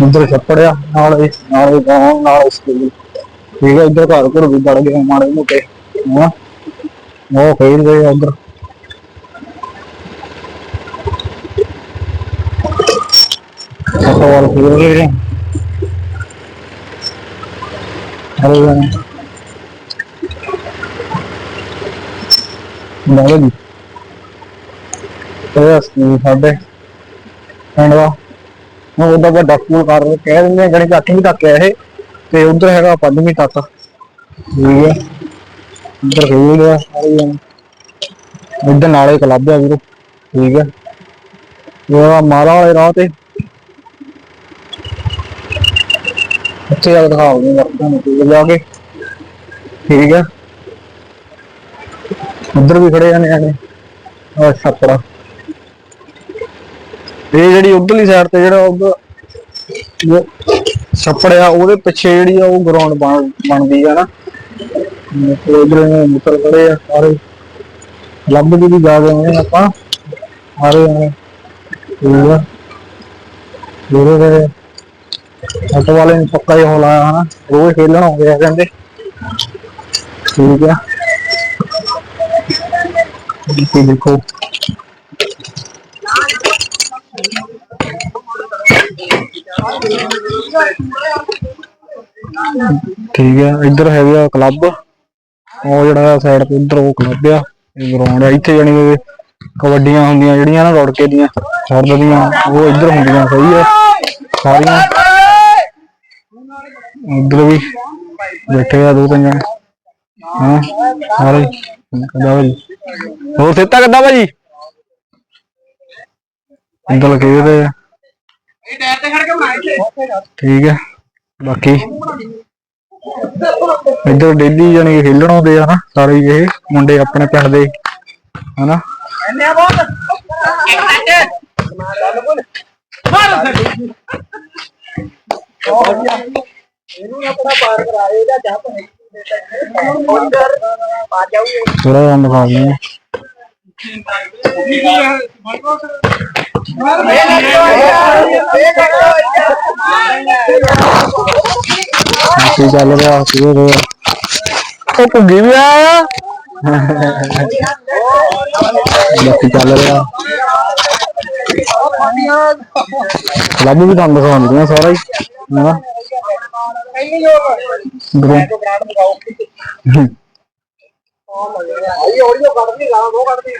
ਇੱਧਰ ਛੱਪੜਿਆ ਨਾਲ ਹੀ ਨਾਲ ਹੀ ਗਾਉਂ ਨਾਲ ਸਕੂਲ ਠੀਕ ਹੈ ਇੱਧਰ ਘਰ ਘਰ ਵੀ ਬੜ ਗਏ ਮਾੜੇ ਮੋਟੇ ਹਾਂ ਉਹ ਖੇਡ ਰਹੇ ਆ ਉੱਧਰ ਫੁੱਟਬਾਲ ਖੇਡ ਰਹੇ ਆ ਹਰੇ ਜਾਨ ਨਾਲੇ ਸਕੂਲ ਸਾਡੇ ਪਿੰਡ ਦਾ। ਉਹ ਉਹਦਾ ਵੱਡਾ ਸਕੂਲ ਕਰ ਕਹਿ ਦਿੰਦੇ ਆ ਗਣੀ ਚੱਕ ਵੀ ਤੱਕ ਆ ਇਹ, ਤੇ ਉਧਰ ਹੈਗਾ ਪੰਜਵੀਂ ਤੱਕ। ਠੀਕ ਹੈ ਉਧਰ ਖੇਡ ਰਿਹਾ ਸਾਰੇ ਜਣੇ। ਇੱਧਰ ਨਾਲੇ ਕਲੱਬ ਆ ਵੀਰੋ। ਠੀਕ ਹੈ ਇਹ ਮਾਰਾ ਵਾਲੇ ਰਾਹ ਤੇ। ਇੱਥੇ ਆ ਕੇ ਦਿਖਾਉਂਦੇ ਵਰਤਾਂ ਨੂੰ ਜਾ ਕੇ। ਠੀਕ ਹੈ ਉੱਧਰ ਵੀ ਖੜੇ ਆ ਨਿਆਣੇ। ਆ ਛੱਪੜਾ। ਇਹ ਜਿਹੜੀ ਉਧਰਲੀ ਸਾਈਡ ਤੇ ਜਿਹੜਾ ਉਧਰ ਛੱਪੜ ਆ, ਉਹਦੇ ਪਿੱਛੇ ਜਿਹੜੀ ਆ, ਉਹ ਗਰਾਊਂਡ ਬਣਦੀ ਆ ਨਾ। ਉਧਰ ਮੁੱਤਰ ਖੜੇ ਆ ਸਾਰੇ। ਲੱਭ ਦੀ ਵੀ ਜਾ ਗਏ ਨੇ ਆਪਾਂ। ਸਾਰੇ ਆ। ਜਿਹੜੇ ਦੇ ਅੱਟ ਵਾਲੇ ਨੇ ਪੱਕਾ ਹੀ ਹੋ ਹਨਾ। ਰੋਜ਼ ਖੇਲਣ ਆਉਂਦੇ ਆ ਕਹਿੰਦੇ। ਠੀਕ ਆ। ਇਹ ਦੇਖੋ। ਠੀਕ ਆ ਇੱਧਰ ਹੈਗਾ ਕਲੱਬ ਉਹ ਜਿਹੜਾ ਸਾਈਡ ਤੇ ਇੱਧਰ ਉਹ ਕਲੱਬ ਆ, ਇਹ ਗਰਾਊਂਡ ਆ। ਇੱਥੇ ਜਾਣੀ ਕਿ ਕਬੱਡੀਆਂ ਹੁੰਦੀਆਂ, ਜਿਹੜੀਆਂ ਨਾ ਰੋੜਕੇ ਦੀਆਂ ਸਰਦ ਦੀਆਂ, ਉਹ ਇੱਧਰ ਹੁੰਦੀਆਂ, ਸਹੀ ਆ ਸਾਰੀਆਂ। ਇੱਧਰ ਵੀ ਬੈਠੇ ਆ ਦੋ ਤਿੰਨ ਜਣੇ। ਹਾਂ, ਸਾਰੇ। ਕਿੱਦਾਂ ਭਾਜੀ ਹੋਰ ਸਿੱਤਾ ਕਿੱਦਾਂ ਭਾਜੀ ਇੱਧਰ ਖੇਡਦੇ ਆ। ਇਹ ਟਾਇਰ ਤੇ ਖੜ ਕੇ ਬਣਾਏ ਠੀਕ ਹੈ ਬਾਕੀ ਇੱਧਰ ਡੇਲੀ ਜਾਣੀ ਕਿ ਖੇਲਣ ਆਉਂਦੇ ਆ ਨਾ ਸਾਰੇ ਹੀ ਇਹ ਮੁੰਡੇ ਆਪਣੇ ਪਿੰਡ ਦੇ ਹਨਾ? ਬਹੁਤ ਇਹਨੂੰ ਆਪਣਾ ਪਾਰ ਕਰਾ ਇਹਦਾ ਜੱਪ ਹੈ ਅੰਦਰ ਆ। ਜਾਊ ਥੋੜਾ ਜਿਹਾ ਦਿਖਾ ਦਿੰਦੇ ਕੀ ਚੱਲ ਰਿਹਾ? ਕੀ ਹੋ ਰਿਹਾ? ਉਹ ਭੁੱਗੀ ਵੀ ਆਇਆ। ਬਾਕੀ ਚੱਲ ਰਿਹਾ? ਲੱਭ ਵੀ ਤੁਹਾਨੂੰ ਦਿਖਾਉਂਦੀਆਂ ਸਾਰਾ ਹੀ। ਹਨਾ ਬ੍ਰਾਂਡ ਮਗਾਓ ਆਈ ਆਡੀਓ ਕੱਢਦੀ ਲਾ ਉਹ ਕੱਢਦੀ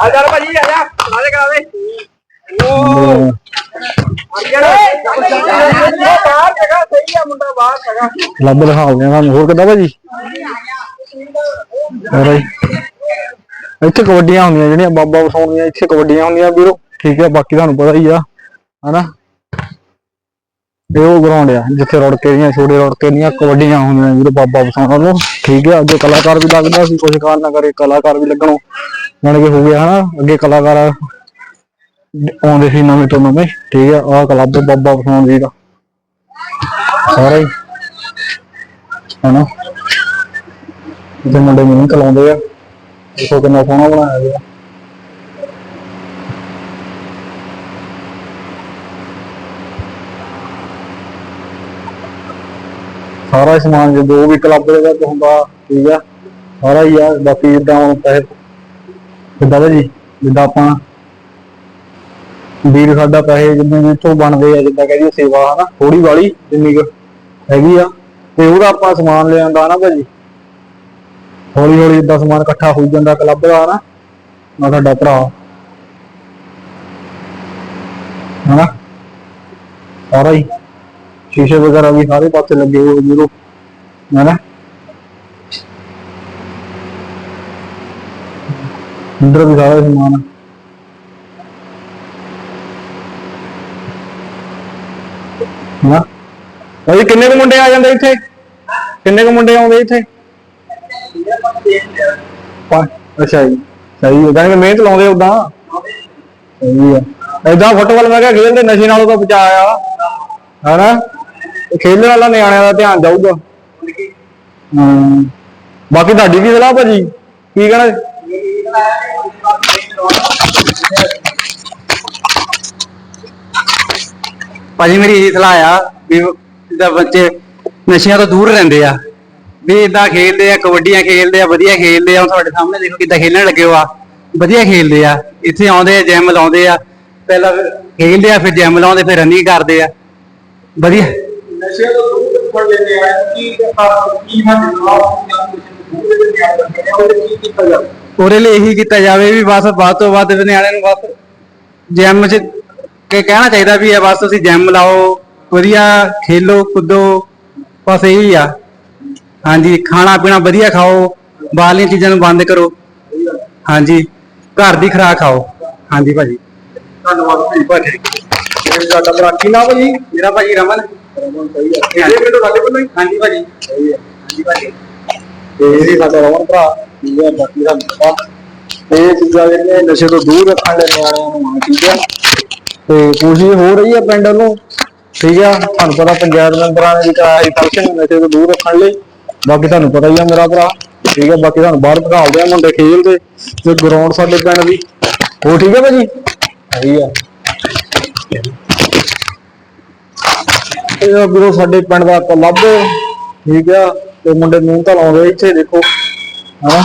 ਆ ਜਾ ਭਾਜੀ ਆ ਜਾ ਕਰਾ ਕਰਾ ਦੇ। ਉਹ ਬਾਹਰ ਜਗ੍ਹਾ ਸਹੀ ਆ ਮੁੰਡਾ ਬਾਹਰ ਜਗ੍ਹਾ ਲੱਭ ਦਿਖਾਉਂਦੇ ਆ ਤੁਹਾਨੂੰ। ਹੋਰ ਕਿੱਦਾਂ ਭਾਜੀ? ਹੋਰ ਜੀ ਇੱਥੇ ਕਬੱਡੀਆਂ ਹੁੰਦੀਆਂ ਜਿਹੜੀਆਂ, ਬਾਬਾ ਵਸਾਉਂਦੀਆਂ ਇੱਥੇ ਕਬੱਡੀਆਂ ਹੁੰਦੀਆਂ ਵੀਰੋ। ਠੀਕ ਹੈ, ਬਾਕੀ ਤੁਹਾਨੂੰ ਪਤਾ ਹੀ ਆ। ਹਨਾ? ਇਹ ਉਹ ਗਰਾਊਂਡ ਆ, ਜਿੱਥੇ ਰੋੜਕੇ ਦੀਆਂ ਛੋਟੇ ਰੋੜਕੇ ਦੀਆਂ ਕਬੱਡੀਆਂ ਹੁੰਦੀਆਂ ਵੀਰੋ ਬਾਬਾ ਵਸਾਉਣ ਨੂੰ। ਠੀਕ ਹੈ ਅੱਗੇ ਕਲਾਕਾਰ ਵੀ ਲੱਗਦਾ ਸੀ ਕੁਝ ਕਾਰ ਕਰੇ ਕਲਾਕਾਰ ਵੀ ਲੱਗਣੋਂ। ਜਾਣ ਕੇ ਹੋ ਗਿਆ ਹਨਾ, ਅੱਗੇ ਕਲਾਕਾਰ ਆਉਂਦੇ ਸੀ ਨਵੇਂ ਤੋਂ ਨਵੇਂ। ਠੀਕ ਹੈ ਆਹ ਕਲੱਬ ਬਾਬਾ ਵਸਾਉਣ ਜੀ ਦਾ। ਸਾਰਾ ਹੀ। ਹਨਾ। ਇਹਦੇ ਮੁੰਡੇ ਮੈਨੂੰ ਕਲਾਉਂਦੇ ਆ। ਦੇਖੋ ਕਿੰਨਾ ਸੋਹਣਾ ਬਣਾਇਆ ਗਿਆ। ਸਾਰਾ ਸਮਾਨ ਜੋ ਵੀ ਕਲੱਬ ਦੇ ਵਿੱਚ ਹੁੰਦਾ, ਠੀਕ ਆ, ਸਾਰਾ ਹੀ ਆ, ਬਾਕੀ ਜਿੱਦਾਂ ਹੁਣ ਪੈਸੇ ਜਿੱਦਾਂ ਜੀ, ਜਿੱਦਾਂ ਆਪਾਂ ਵੀਰ ਸਾਡਾ ਪੈਸੇ ਜਿੰਨੇ ਵੀ ਬਣਦੇ ਆ, ਜਿੱਦਾਂ ਕਹਿੰਦੀ ਸੇਵਾ, ਹਨਾ ਥੋੜੀ ਵਾਲੀ ਜਿੰਨੀ ਕੁ ਹੈਗੀ ਆ, ਤੇ ਉਹਦਾ ਆਪਾਂ ਸਮਾਨ ਲਿਆਂਦਾ ਨਾ ਭਾਜੀ। ਹੌਲੀ ਹੌਲੀ ਇਦਾਂ ਸਮਾਨ ਇਕੱਠਾ ਹੋਈ ਜਾਂਦਾ ਕਲੱਬ ਦਾ ਨਾ ਮੈਂ ਤੁਹਾਡਾ ਭਰਾ। ਹਨਾ, ਸਾਰਾ ਹੀ। ਸ਼ੀਸ਼ੇ ਵਗੈਰਾ ਵੀ ਸਾਰੇ ਪਾਸੇ ਲੱਗੇ ਹੋਏ ਵੀਰੋ ਹਨਾ ਅੰਦਰ ਵੀ ਸਾਰਾ ਸਮਾਨ ਆ। ਹਨਾ ਭਾਈ, ਕਿੰਨੇ ਕੁ ਮੁੰਡੇ ਆ ਜਾਂਦੇ ਇੱਥੇ? ਕਿੰਨੇ ਕੁ ਮੁੰਡੇ ਆਉਂਦੇ ਇੱਥੇ? ਅੱਛਾ ਜੀ, ਸਹੀ ਹੈ। ਜਾਨੀ ਕਿ ਮਿਹਨਤ ਲਾਉਂਦੇ ਉਦਾਂ ਸਹੀ ਆ ਏਦਾਂ ਫੁੱਟਬਾਲ ਮੈਂ ਕਿਹਾ ਖੇਡਦੇ ਨਸ਼ੇ ਨਾਲੋਂ ਤਾਂ ਬਚਾਇਆ। ਹਨਾ ਖੇਲਣ ਵਾਲਾ ਨਿਆਣਿਆਂ ਦਾ ਧਿਆਨ ਜਾਊਗਾ। ਹਮ, ਬਾਕੀ ਤੁਹਾਡੀ ਕੀ ਸਲਾਹ ਭਾਜੀ? ਕੀ ਕਹਿਣਾ? ਭਾਜੀ ਮੇਰੀ ਇਹ ਸਲਾਹ ਆ ਵੀ ਜਿੱਦਾਂ ਬੱਚੇ ਨਸ਼ਿਆਂ ਤੋਂ ਦੂਰ ਰਹਿੰਦੇ ਆ। ਵੀ ਇਦਾਂ ਖੇਲਦੇ ਆ, ਕਬੱਡੀਆਂ ਖੇਲਦੇ ਆ, ਵਧੀਆ ਖੇਲਦੇ ਆ। ਹੁਣ ਤੁਹਾਡੇ ਸਾਹਮਣੇ ਦੇਖੋ ਕਿੱਦਾਂ ਖੇਲਣ ਲੱਗੇ ਹੋ ਆ। ਵਧੀਆ ਖੇਲਦੇ ਆ। ਇੱਥੇ ਆਉਂਦੇ ਆ ਜਿਮ ਲਾਉਂਦੇ ਆ। ਪਹਿਲਾਂ ਫਿਰ ਖੇਲਦੇ ਆ, ਫਿਰ ਜਿਮ ਲਾਉਂਦੇ, ਫਿਰ ਰਨਿੰਗ ਕਰਦੇ ਆ। ਵਧੀਆ। ਨਸ਼ੇ ਤੋਂ ਦੂਰ ਰੱਖਣ ਦੇ ਲਈ ਕੀ ਕੀ ਸਾਡੇ ਨਾਲ ਕੀ ਕੀਤਾ ਜਾਵੇ? ਉਹਦੇ ਲਈ ਇਹੀ ਕੀਤਾ ਜਾਵੇ ਵੀ ਬਸ ਵੱਧ ਤੋਂ ਵੱਧ ਨਿਆਣਿਆਂ ਨੂੰ ਬਸ ਜਿਮ 'ਚ ਕਿ ਕਹਿਣਾ ਚਾਹੀਦਾ ਵੀ ਇਹ ਬਸ ਤੁਸੀਂ ਜਿਮ ਲਾਓ ਵਧੀਆ ਖੇਲੋ ਕੁੱਦੋ ਬਸ ਇਹੀ ਆ। ਹਾਂਜੀ ਖਾਣਾ ਪੀਣਾ ਵਧੀਆ ਖਾਓ ਬਾਹਰਲੀਆਂ ਚੀਜ਼ਾਂ ਨੂੰ ਬੰਦ ਕਰੋ। ਹਾਂਜੀ ਘਰ ਦੀ ਖੁਰਾਕ ਖਾਓ। ਹਾਂਜੀ ਭਾਜੀ। ਧੰਨਵਾਦ ਭਾਜੀ। ਇਹ ਸਾਡਾ ਭਰਾ ਕੀ ਨਾਮ ਹੈ ਜੀ ਮੇਰਾ ਭਾਜੀ ਰਮਨ। ਰਮਨ ਸਹੀ ਹੈ ਇਹ ਮੈਨੂੰ ਸਾਡੇ ਕੋਲ ਹਾਂਜੀ ਭਾਜੀ। ਸਹੀ ਹੈ। ਹਾਂਜੀ ਭਾਜੀ। ਤੇ ਇਹ ਸਾਡਾ ਰਮਨ ਭਰਾ ਠੀਕ ਬਾਕੀ ਦਾ ਪਤਾ ਇਹ ਚੀਜ਼ਾਂ ਜਿਹੜੀਆਂ ਨਸ਼ੇ ਤੋਂ ਦੂਰ ਰੱਖਣ ਲਈ ਨਿਆਣਿਆਂ ਨੂੰ ਆ। ਠੀਕ ਤੇ ਕੋਸ਼ਿਸ਼ ਹੋ ਰਹੀ ਹੈ ਪਿੰਡ ਨੂੰ ਠੀਕ ਹੈ ਤੁਹਾਨੂੰ ਪਤਾ ਪੰਚਾਇਤ ਮੈਂਬਰਾਂ ਨੇ ਵੀ ਕਰਾਇਆ ਫੰਕਸ਼ਨ ਨਸ਼ੇ ਤੋਂ ਦੂਰ ਰੱਖਣ ਲਈ। ਬਾਕੀ ਤੁਹਾਨੂੰ ਪਤਾ ਹੀ ਆ ਮੇਰਾ ਭਰਾ। ਠੀਕ ਆ, ਬਾਕੀ ਤੁਹਾਨੂੰ ਬਾਹਰ ਬਿਠਾਉਂਦੇ ਆ ਮੁੰਡੇ ਖੇਲਦੇ ਤੇ ਗਰਾਊਂਡ ਸਾਡੇ ਪਿੰਡ ਦੀ। ਹੋ ਠੀਕ ਆ ਭਾਜੀ? ਸਹੀ ਆ। ਇਹ ਵੀਰੋ ਸਾਡੇ ਪਿੰਡ ਦਾ ਕਲੱਬ ਠੀਕ ਆ, ਤੇ ਮੁੰਡੇ ਮੂੰਹ ਤਾਂ ਲਾਉਂਦੇ ਇੱਥੇ, ਦੇਖੋ। ਹਾਂ?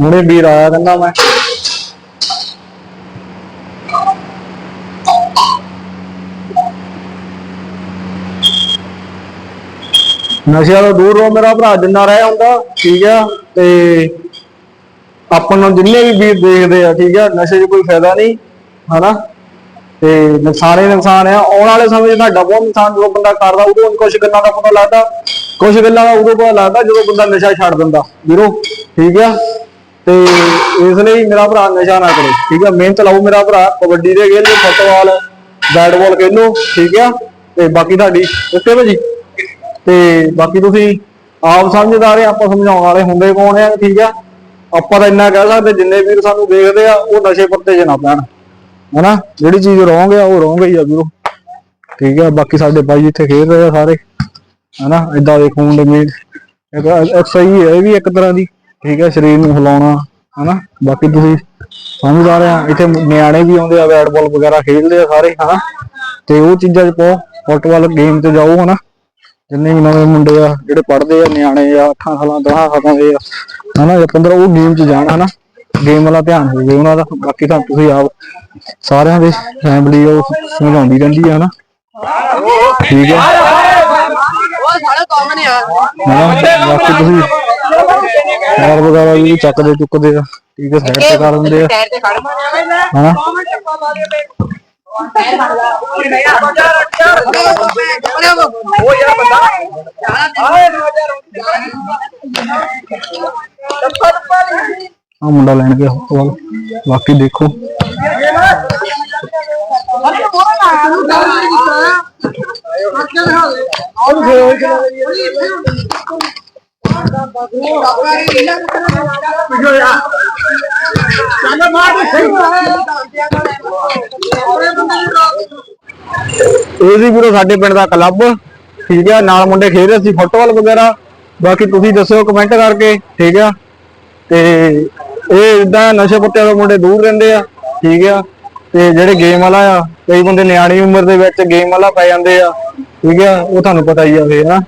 ਹੁਣੇ ਵੀਰ ਆਇਆ ਕਹਿੰਦਾ ਮੈਂ। ਨਸ਼ਿਆਂ ਤੋਂ ਦੂਰ ਰਹੋ ਮੇਰਾ ਭਰਾ, ਜਿੰਨਾ ਰਹਿ ਹੁੰਦਾ, ਠੀਕ ਆ, ਤੇ ਆਪਾਂ ਨੂੰ ਜਿੰਨੇ ਵੀ ਵੀਰ ਦੇਖਦੇ ਆ, ਠੀਕ ਆ, ਨਸ਼ੇ 'ਚ ਕੋਈ ਫਾਇਦਾ ਨਹੀਂ, ਹਨਾ? ਤੇ ਨੁਕਸਾਨੇ ਨੁਕਸਾਨ ਆ। ਆਉਣ ਵਾਲੇ ਸਮੇਂ 'ਚ ਤੁਹਾਡਾ ਬਹੁਤ ਨੁਕਸਾਨ, ਜਦੋਂ ਬੰਦਾ ਕਰਦਾ ਉਦੋਂ ਕੁਝ ਗੱਲਾਂ ਦਾ ਪਤਾ ਲੱਗਦਾ। ਕੁਝ ਗੱਲਾਂ ਦਾ ਉਦੋਂ ਪਤਾ ਲੱਗਦਾ, ਜਦੋਂ ਬੰਦਾ ਨਸ਼ਾ ਛੱਡ ਦਿੰਦਾ। ਵੀਰੋ, ਠੀਕ ਆ? ਤੇ ਇਸ ਲਈ ਮੇਰਾ ਭਰਾ ਨਸ਼ਾ ਨਾ ਕਰੇ, ਠੀਕ ਆ? ਮਿਹਨਤ ਲਾਓ ਮੇਰਾ ਭਰਾ, ਕਬੱਡੀ ਦੇ ਖੇਲੋ ਫੁੱਟਬਾਲ, ਬੈਟਬਾਲ ਖੇਲੋ ਠੀਕ ਆ? ਤੇ ਬਾਕੀ ਤੁਹਾਡੀ, ਓਕੇ ਭਾਜੀ? ਤੇ ਬਾਕੀ ਤੁਸੀਂ ਆਪ ਸਮਝਦਾਰ ਆ, ਆਪਾਂ ਸਮਝਾਉਣ ਵਾਲੇ ਹੁੰਦੇ ਕੌਣ ਆ, ਠੀਕ ਆ? ਆਪਾਂ ਤਾਂ ਇੰਨਾ ਕਹਿ ਸਕਦੇ, ਜਿੰਨੇ ਵੀਰ ਸਾਨੂੰ ਦੇਖਦੇ ਆ, ਉਹ ਨਸ਼ੇ ਪੱਤੇ 'ਚ ਨਾ ਪੈਣ। ਹਨਾ? ਜਿਹੜੀ ਚੀਜ਼ ਰੋਂਗ ਆ ਉਹ ਰੋਂਗ ਹੀ ਆ ਵੀਰੋ ਠੀਕ ਆ, ਬਾਕੀ ਸਾਡੇ ਭਾਈ ਇੱਥੇ ਖੇਡ ਰਹੇ ਆ ਸਾਰੇ। ਹਨਾ? ਇਦਾਂ ਦੇ ਖੂਨ ਦੇ ਮੀਟ ਇੱਕ ਐਕਸਰਸਾਈਜ਼ ਹੈ, ਇਹ ਵੀ ਇੱਕ ਤਰ੍ਹਾਂ ਦੀ। ਠੀਕ ਹੈ ਸਰੀਰ ਨੂੰ ਹਿਲਾਉਣਾ, ਹਨਾ? ਬਾਕੀ ਤੁਸੀਂ ਸਮਝਦਾਰ ਆ, ਇੱਥੇ ਨਿਆਣੇ ਵੀ ਆਉਂਦੇ ਆ ਬੈਟ ਬਾਲ ਵਗੈਰਾ ਖੇਡਦੇ ਆ ਸਾਰੇ, ਹਨਾ? ਤੇ ਉਹ ਚੀਜ਼ਾਂ 'ਚ ਪਾਓ, ਫੁੱਟਬਾਲ ਗੇਮ ਤੇ ਜਾਓ, ਹਨਾ? ਜਿੰਨੇ ਵੀ ਨਵੇਂ ਮੁੰਡੇ ਆ, ਜਿਹੜੇ ਪੜ੍ਹਦੇ ਆ, ਨਿਆਣੇ ਆ 8 ਸਾਲਾਂ 10 ਸਾਲਾਂ ਦੇ ਆ, ਹਨਾ? ਜਾਂ 15 ਉਹ ਗੇਮ 'ਚ ਜਾਣ, ਹਨਾ? ਗੇਮ ਵਾਲਾ ਧਿਆਨ ਹੋਵੇ ਉਹਨਾਂ ਦਾ ਬਾਕੀ ਤਾਂ ਤੁਸੀਂ ਆਪ ਸਾਰਿਆਂ ਦੇ ਫੈਮਿਲੀ ਉਹ ਸਮਝਾਉਂਦੀ ਰਹਿੰਦੀ ਆ ਹਨਾ? ਠੀਕ ਹੈ ਉਹ ਸਾਰੇ ਕੰਮ ਨਹੀਂ ਆ। ਹਨਾ ਬਾਕੀ ਤੁਸੀਂ ਯਾਰ ਵਗੈਰਾ ਵੀ ਚੱਕਦੇ ਚੁੱਕਦੇ ਆ ਠੀਕ ਹੈ ਸਾਈਡ ਤੇ ਕਰ ਦਿੰਦੇ ਆ। ਟਾਇਰ ਤੇ ਖੜ। ਹਨਾ? ਉਹ ਯਾਰ ਬੰਦਾ ਆਏ ਆ ਮੁੰਡਾ ਲੈਣ ਗਿਆ ਫੁੱਟਬਾਲ ਬਾਕੀ ਦੇਖੋ। ਇਹ ਸੀ ਵੀਰੋ ਸਾਡੇ ਪਿੰਡ ਦਾ ਕਲੱਬ। ਠੀਕ ਆ, ਨਾਲ ਮੁੰਡੇ ਖੇਡ ਰਹੇ ਸੀ, ਫੁੱਟਬਾਲ ਵਗੈਰਾ। ਬਾਕੀ ਤੁਸੀਂ ਦੱਸਿਓ ਕਮੈਂਟ ਕਰਕੇ। ਠੀਕ ਆ। ਤੇ ਇਹ ਇਦਾਂ ਨਸ਼ੇ ਪੱਤਿਆਂ ਤੋਂ ਮੁੰਡੇ ਦੂਰ ਰਹਿੰਦੇ ਆ, ਠੀਕ ਆ, ਤੇ ਜਿਹੜੇ ਗੇਮ ਵਾਲਾ ਆ, ਕਈ ਬੰਦੇ ਨਿਆਣੀ ਉਮਰ ਦੇ ਵਿੱਚ ਗੇਮ ਵਾਲਾ ਪੈ ਜਾਂਦੇ ਆ, ਠੀਕ ਆ, ਉਹ ਤੁਹਾਨੂੰ ਪਤਾ ਹੀ ਆ ਫੇਰ ਨਾ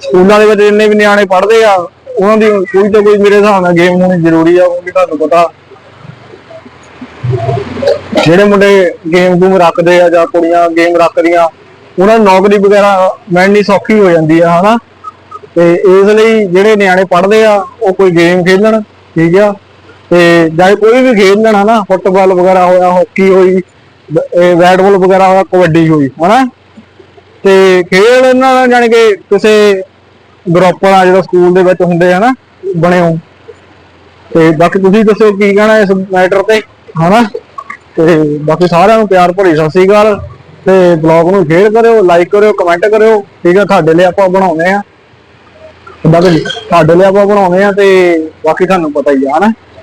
ਸਕੂਲਾਂ ਦੇ ਵਿੱਚ ਜਿੰਨੇ ਵੀ ਨਿਆਣੇ ਪੜ੍ਹਦੇ ਆ, ਉਹਨਾਂ ਦੀ ਕੋਈ ਤਾਂ ਕੋਈ ਮੇਰੇ ਹਿਸਾਬ ਨਾਲ ਗੇਮ ਹੋਣੀ ਜ਼ਰੂਰੀ ਆ ਉਹ ਵੀ ਤੁਹਾਨੂੰ ਪਤਾ ਜਿਹੜੇ ਮੁੰਡੇ ਗੇਮ ਗੂਮ ਰੱਖਦੇ ਆ ਜਾਂ ਕੁੜੀਆਂ ਗੇਮ ਰੱਖਦੀਆਂ, ਉਹਨਾਂ ਨੂੰ ਨੌਕਰੀ ਵਗੈਰਾ ਮਿਲਣੀ ਸੌਖੀ ਹੋ ਜਾਂਦੀ ਆ, ਹਨਾ। ਤੇ ਇਸ ਲਈ ਜਿਹੜੇ ਨਿਆਣੇ ਪੜ੍ਹਦੇ ਆ, ਉਹ ਕੋਈ ਗੇਮ ਖੇਡਣ ਠੀਕ ਆ ਤੇ ਜਾਂ ਕੋਈ ਵੀ ਖੇਡ ਲੈਣਾ ਹਨਾ, ਫੁੱਟਬਾਲ ਵਗੈਰਾ ਹੋਇਆ, ਹਾਕੀ ਹੋਈ ਬੈਟਬਾਲ ਵਗੈਰਾ ਹੋਇਆ, ਕਬੱਡੀ ਹੋਈ, ਹਨਾ? ਤੇ ਖੇਡ ਇਹਨਾਂ ਦਾ ਜਾਣੀ ਕਿ ਕਿਸੇ ਗਰੁੱਪ ਆ ਜਿਹੜਾ ਸਕੂਲ ਦੇ ਵਿੱਚ ਹੁੰਦੇ ਹਨਾ ਬਣੇ ਹੋ ਤੇ ਬਾਕੀ ਤੁਸੀਂ ਦੱਸੋ ਕੀ ਕਹਿਣਾ ਇਸ ਮੈਟਰ ਤੇ, ਹਨਾ? ਤੇ ਬਾਕੀ ਸਾਰਿਆਂ ਨੂੰ ਪਿਆਰ ਭਰੀ ਸਤਿ ਸ੍ਰੀ ਅਕਾਲ। ਤੇ ਬਲੌਗ ਨੂੰ ਸ਼ੇਅਰ ਕਰਿਓ ਲਾਈਕ ਕਰਿਓ ਕਮੈਂਟ ਕਰਿਓ। ਠੀਕ ਆ ਤੁਹਾਡੇ ਲਈ ਆਪਾਂ ਬਣਾਉਂਦੇ ਆ। ਬਾਕੀ ਤੁਹਾਡੇ ਲਈ ਆਪਾਂ ਬਣਾਉਂਦੇ ਆ ਤੇ ਬਾਕੀ ਤੁਹਾਨੂੰ ਪਤਾ ਹੀ ਆ, ਹਨਾ?